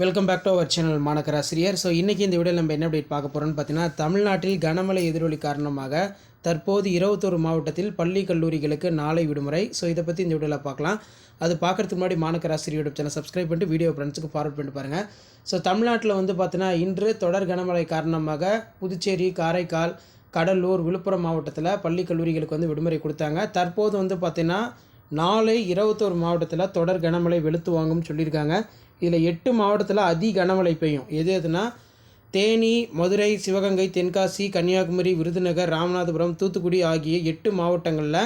Welcome back to our channel Manakkarasiriyar so இன்றைக்கி இந்த வீடியோவில் நம்ம என்ன அப்டேட் பார்க்க போகிறோம்னு பார்த்தீங்கன்னா தமிழ்நாட்டில் கனமழை எதிரொலி காரணமாக தற்போது இருபத்தொரு மாவட்டத்தில் பள்ளி கல்லூரிகளுக்கு நாளை விடுமுறை. ஸோ இதை பற்றி இந்த வீடியோவில் பார்க்கலாம். அது பார்க்குறதுக்கு முன்னாடி மாணக்கராசிரியர் யூடியூப் சேனல் சப்ஸ்கிரைப் பண்ணிட்டு வீடியோ ஃப்ரெண்ட்ஸுக்கு ஃபார்வர்ட் பண்ணிட்டு பாருங்கள் ஸோ தமிழ்நாட்டில் வந்து பார்த்தீங்கன்னா இன்று தொடர் கனமழை காரணமாக புதுச்சேரி காரைக்கால் கடலூர் விழுப்புரம் மாவட்டத்தில் பள்ளி கல்லூரிகளுக்கு வந்து விடுமுறை கொடுத்தாங்க. தற்போது வந்து பார்த்திங்கன்னா நாளை இருபத்தோரு மாவட்டத்தில் தொடர் கனமழை வெளுத்து வாங்கும்னு சொல்லியிருக்காங்க. இதில் எட்டு மாவட்டத்தில் அதி கனமழை பெய்யும். எது எதுனா தேனி மதுரை சிவகங்கை தென்காசி கன்னியாகுமரி விருதுநகர் ராமநாதபுரம் தூத்துக்குடி ஆகிய எட்டு மாவட்டங்களில்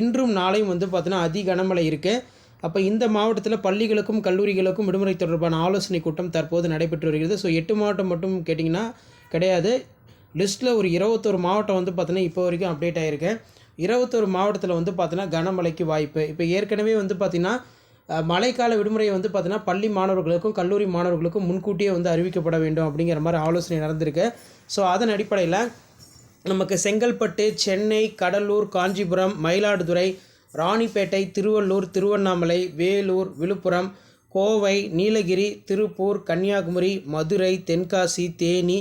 இன்றும் நாளையும் வந்து பார்த்தீங்கன்னா அதி கனமழை இருக்குது அப்போ இந்த மாவட்டத்தில் பள்ளிகளுக்கும் கல்லூரிகளுக்கும் விடுமுறை தொடர்பான ஆலோசனை கூட்டம் தற்போது நடைபெற்று வருகிறது. ஸோ எட்டு மாவட்டம் மட்டும் கேட்டிங்கன்னா கிடையாது. லிஸ்ட்டில் ஒரு இருபத்தொரு மாவட்டம் வந்து பார்த்தீங்கன்னா இப்போ வரைக்கும் அப்டேட் ஆகிருக்கு இருபத்தொரு மாவட்டத்தில் வந்து பார்த்தீங்கன்னா கனமழைக்கு வாய்ப்பு. இப்போ ஏற்கனவே வந்து பார்த்திங்கன்னா மழைக்கால விடுமுறை வந்து பார்த்தீங்கன்னா பள்ளி மாணவர்களுக்கும் கல்லூரி மாணவர்களுக்கும் முன்கூட்டியே வந்து அறிவிக்கப்பட வேண்டும் அப்படிங்கிற மாதிரி ஆலோசனை நடந்திருக்கு. ஸோ அதன் அடிப்படையில் நமக்கு செங்கல்பட்டு சென்னை கடலூர் காஞ்சிபுரம் மயிலாடுதுறை ராணிப்பேட்டை திருவள்ளூர் திருவண்ணாமலை வேலூர் விழுப்புரம் கோவை நீலகிரி திருப்பூர் கன்னியாகுமரி மதுரை தென்காசி தேனி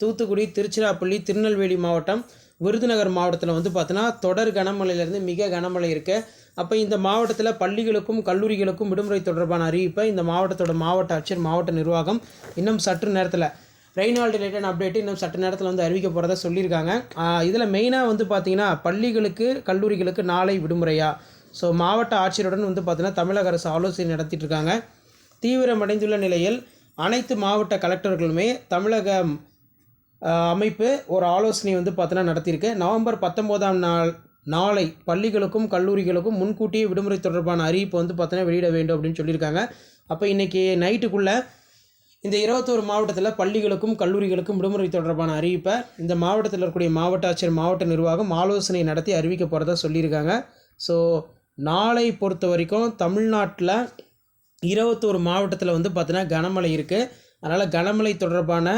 தூத்துக்குடி திருச்சிராப்பள்ளி திருநெல்வேலி மாவட்டம் விருதுநகர் மாவட்டத்தில் வந்து பார்த்தோன்னா தொடர் கனமழையிலேருந்து மிக கனமழை இருக்குது அப்போ இந்த மாவட்டத்தில் பள்ளிகளுக்கும் கல்லூரிகளுக்கும் விடுமுறை தொடர்பான அறிவிப்பை இந்த மாவட்டத்தோட மாவட்ட ஆட்சியர் மாவட்ட நிர்வாகம் இன்னும் சற்று நேரத்தில் ரெய்னால் ரிலேட்டட் அப்டேட் இன்னும் சற்று நேரத்தில் வந்து அறிவிக்க போகிறதா சொல்லியிருக்காங்க. இதில் மெயினாக வந்து பார்த்தீங்கன்னா பள்ளிகளுக்கு கல்லூரிகளுக்கு நாளை விடுமுறையா? ஸோ மாவட்ட ஆட்சியருடன் வந்து பார்த்தீங்கன்னா தமிழக அரசு ஆலோசனை நடத்திட்டு இருக்காங்க. தீவிரமடைந்துள்ள நிலையில் அனைத்து மாவட்ட கலெக்டர்களுமே தமிழக அமைப்பு ஒரு ஆலோசனை வந்து பார்த்தீங்கன்னா நடத்தியிருக்கு. நவம்பர் பத்தொம்போதாம் நாள் நாளை பள்ளிகளுக்கும் கல்லூரிகளுக்கும் முன்கூட்டியே விடுமுறை தொடர்பான அறிவிப்பு வந்து பார்த்தினா வெளியிட வேண்டும் அப்படின்னு சொல்லியிருக்காங்க. அப்போ இன்றைக்கி நைட்டுக்குள்ளே இந்த இருபத்தோரு மாவட்டத்தில் பள்ளிகளுக்கும் கல்லூரிகளுக்கும் விடுமுறை தொடர்பான அறிவிப்பை இந்த மாவட்டத்தில் இருக்கக்கூடிய மாவட்ட ஆட்சியர் மாவட்ட நிர்வாகம் ஆலோசனை நடத்தி அறிவிக்க போகிறதா சொல்லியிருக்காங்க. ஸோ நாளை பொறுத்த வரைக்கும் தமிழ்நாட்டில் இருபத்தோரு மாவட்டத்தில் வந்து பார்த்தீங்கன்னா கனமழை இருக்குது அதனால் கனமழை தொடர்பான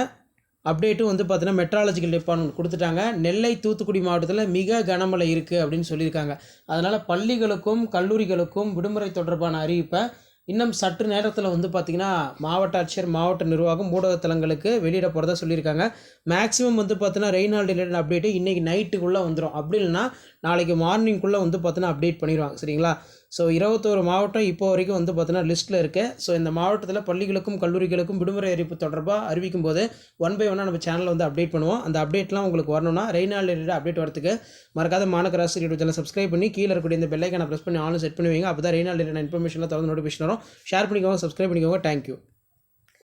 அப்டேட்டும் வந்து பார்த்தீங்கன்னா மெட்ராலஜிக்கல் டிபார்ட்மெண்ட் கொடுத்துட்டாங்க. நெல்லை தூத்துக்குடி மாவட்டத்தில் மிக கனமழை இருக்குது அப்படின்னு சொல்லியிருக்காங்க. அதனால் பள்ளிகளுக்கும் கல்லூரிகளுக்கும் விடுமுறை தொடர்பான அறிவிப்பை இன்னும் சற்று நேரத்தில் வந்து பார்த்திங்கன்னா மாவட்ட ஆட்சியர் மாவட்ட நிர்வாகம் ஊடகத்தலங்களுக்கு வெளியிட போகிறதா சொல்லியிருக்காங்க. மேக்ஸிமம் வந்து பார்த்தீங்கன்னா ரெய்னால்டு ரிலேட்டட் அப்டேட்டு இன்றைக்கி நைட்டுக்குள்ளே வந்துடும் அப்படி இல்லைன்னா நாளைக்கு மார்னிங்குள்ளே வந்து பார்த்தீங்கன்னா அப்டேட் பண்ணிடுவாங்க சரிங்களா? ஸோ இருபத்தோரு மாவட்டம் இப்போ வரைக்கும் வந்து பார்த்தீங்கன்னா லிஸ்ட்டில் இருக்குது ஸோ இந்த மாவட்டத்தில் பள்ளிகளுக்கும் கல்லூரிகளுக்கும் விடுமுறை அறிவிப்பு தொடர்பாக அறிவிக்கும் போது ஒன் பை ஒன்னாக நம்ம சேனலில் வந்து அப்டேட் பண்ணுவோம். அந்த அப்டேட்லாம் உங்களுக்கு வரணும்னா ரெய்னால் ரிலேட்டட் அப்டேட் வரதுக்கு மறக்காத மாநகராசி யூடியூப் சேனல் சப்ஸ்கிரைப் பண்ணி கீழே இருக்கக்கூடிய இந்த பெல்லைக்கான ப்ரெஸ் பண்ணி ஆன்லைன் செட் பண்ணுவீங்க. அப்போ தான் ரெய்னால் ரிலேட்டட் இன்ஃபர்மேஷன்லாம் தொடர்ந்து நோட்டிஃபிகேஷன் வரும். ஷேர் பண்ணிக்கோங்க சப்ஸ்கிரைப் பண்ணிக்கோங்க. தேங்க்யூ